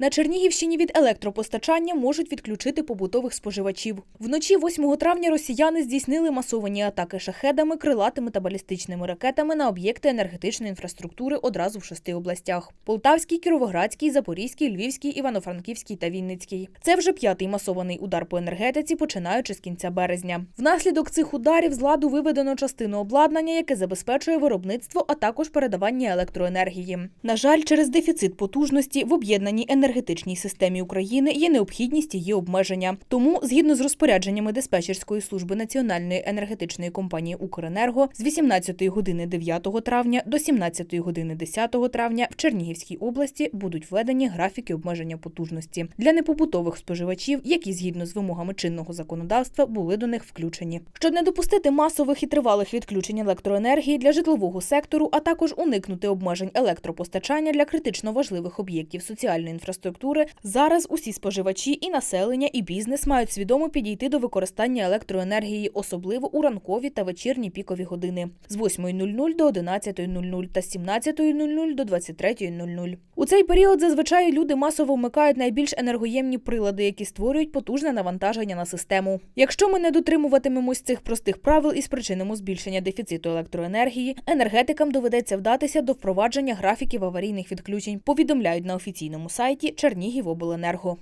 На Чернігівщині від електропостачання можуть відключити побутових споживачів. Вночі 8 травня росіяни здійснили масовані атаки шахедами, крилатими та балістичними ракетами на об'єкти енергетичної інфраструктури одразу в шести областях: Полтавській, Кіровоградській, Запорізькій, Львівській, Івано-Франківській та Вінницькій. Це вже п'ятий масований удар по енергетиці, починаючи з кінця березня. Внаслідок цих ударів з ладу виведено частину обладнання, яке забезпечує виробництво, а також передавання електроенергії. На жаль, через дефіцит потужності в об'єднаній енергетичній системі України є необхідність її обмеження. Тому, згідно з розпорядженнями диспетчерської служби Національної енергетичної компанії Укренерго, з 18 години 9 травня до 17 години 10 травня в Чернігівській області будуть введені графіки обмеження потужності для непобутових споживачів, які згідно з вимогами чинного законодавства були до них включені. Щоб не допустити масових і тривалих відключень електроенергії для житлового сектору, а також уникнути обмежень електропостачання для критично важливих об'єктів соціальної інфраструктури, зараз усі споживачі і населення, і бізнес мають свідомо підійти до використання електроенергії, особливо у ранкові та вечірні пікові години з 8.00 до 11.00 та з 17.00 до 23.00. У цей період зазвичай люди масово вмикають найбільш енергоємні прилади, які створюють потужне навантаження на систему. Якщо ми не дотримуватимемось цих простих правил і спричинимо збільшення дефіциту електроенергії, енергетикам доведеться вдатися до впровадження графіків аварійних відключень. Повідомляють на офіційному сайті Чернігівобленерго.